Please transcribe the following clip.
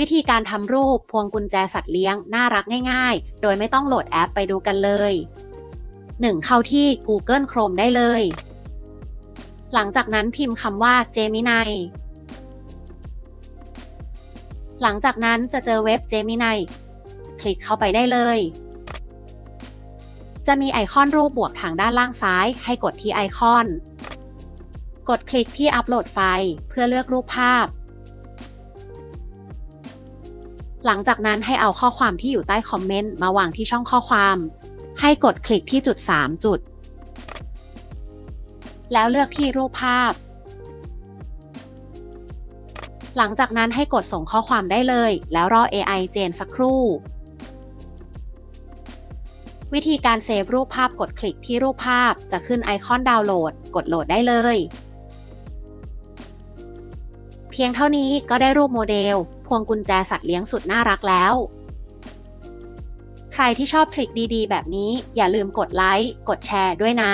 วิธีการทำรูปพวงกุญแจสัตว์เลี้ยงน่ารักง่ายๆ โดยไม่ต้องโหลดแอปไปดูกันเลย 1. เข้าที่ Google Chrome ได้เลย หลังจากนั้นพิมพ์คำว่า Gemini หลังจากนั้นจะเจอเว็บ Gemini คลิกเข้าไปได้เลย จะมีไอคอนรูปบวกทางด้านล่างซ้าย ให้กดที่ไอคอน กดคลิกที่อัปโหลดไฟล์เพื่อเลือกรูปภาพ หลังจากนั้นให้เอาข้อความที่อยู่ใต้คอมเมนต์มาวางที่ช่องข้อความ ให้กดคลิกที่จุด 3 จุด แล้วเลือกที่รูปภาพ หลังจากนั้นให้กดส่งข้อความได้เลย แล้วรอ AI เจนสักครู่ วิธีการเซฟรูปภาพกดคลิกที่รูปภาพจะขึ้นไอคอนดาวน์โหลด กดโหลดได้เลย เพียงเท่านี้ก็ได้รูปโมเดล วงกุญแจสัตว์เลี้ยงสุดน่ารักแล้ว ใครที่ชอบทริคดีๆ แบบนี้อย่าลืมกดไลค์ กดแชร์ด้วยนะ